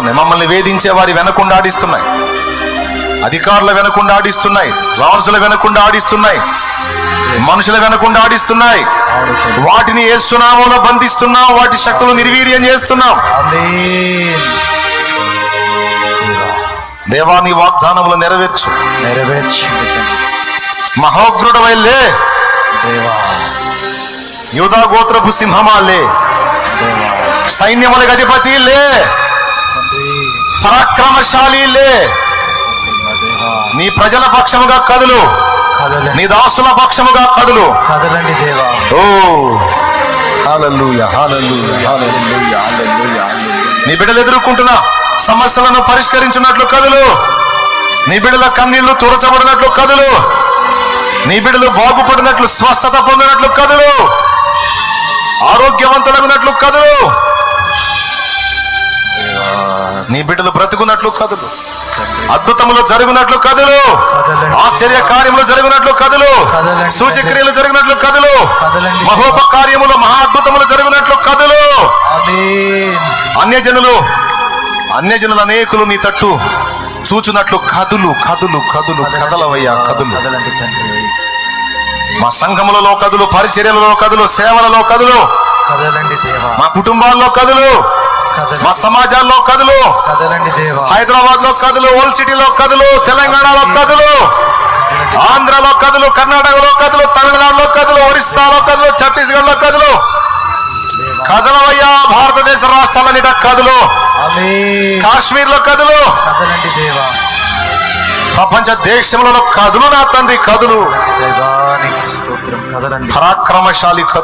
ఆడిస్తున్నాయి మమ్మల్ని వేధించే వారి వెనకుండా ఆడిస్తున్నాయి. అధికారుల వెనకుండా ఆడిస్తున్నాయి. రాజుల వెనకుండా ఆడిస్తున్నాయి. మనుషుల వెనకుండా ఆడిస్తున్నాయి. వాటిని ఏసునామంలో బంధిస్తున్నాం. వాటి శక్తులు నిర్వీర్యం చేస్తున్నాం. ఆమేన్. దేవా నీ వాగ్దానములు నెరవేర్చు. నెరవేర్చండి తండ్రి మహోగ్రుడు లే. దేవా. యూదా గోత్రపు సింహమా లే. దేవా. సైన్యముల అధిపతి లే. తండ్రి పరాక్రమశాలి లే మా దేవా నీ ప్రజల పక్షముగా కదులు. నీ దాసుల పక్షముగా కదులు. కదలండి దేవా. ఓ. నీ బిడ్డలు ఎదుర్కొంటున్న సమస్యలను పరిష్కరించినట్లు కదులు. నీ బిడ్డల కన్నీళ్ళు తుడచబడినట్లు కదులు. నీ బిడ్డలు బాగుపడినట్లు స్వస్థత పొందినట్లు కదులు. ఆరోగ్యవంతులగినట్లు కదులు. నీ బిడ్డలు బ్రతుకున్నట్లు కదులు. అద్భుతములు జరుగునట్లు కదులు. ఆశ్చర్య కార్యములు జరుగునట్లు కదులు. సూచక్రియలు జరిగినట్లు కదులు. మహోపకార్యములు మహా అద్భుతములు జరిగినట్లు కదులు. అన్యజనులు అన్యజనులు అనేకులు నీ తట్టు చూచున్నట్లు కదులు కదులు కదులు కదలవయ్యా కదులు. మా సంఘములలో కదులు పరిచర్యలలో కదులు సేవలలో కదులు. కదలండి దేవా. మా కుటుంబాల్లో కదులు మా సమాజాల్లో కదులు కదలండి దేవా. హైదరాబాద్లో కదులు ఓల్డ్ సిటీలో కదులు తెలంగాణలో కదులు ఆంధ్రలో కదులు కర్ణాటకలో కదులు తమిళనాడులో కదులు ఒరిస్సాలో కదులు ఛత్తీస్గఢ్లో కదులు కదలవయ్యా భారతదేశ రాష్ట్రాలన్నిట కదులు. కాశ్మీర్లో కదులు. కదలండి దేవా. ప్రపంచ దేశములలో కదులు నా తండ్రి కదులు. పరాక్రమశాలి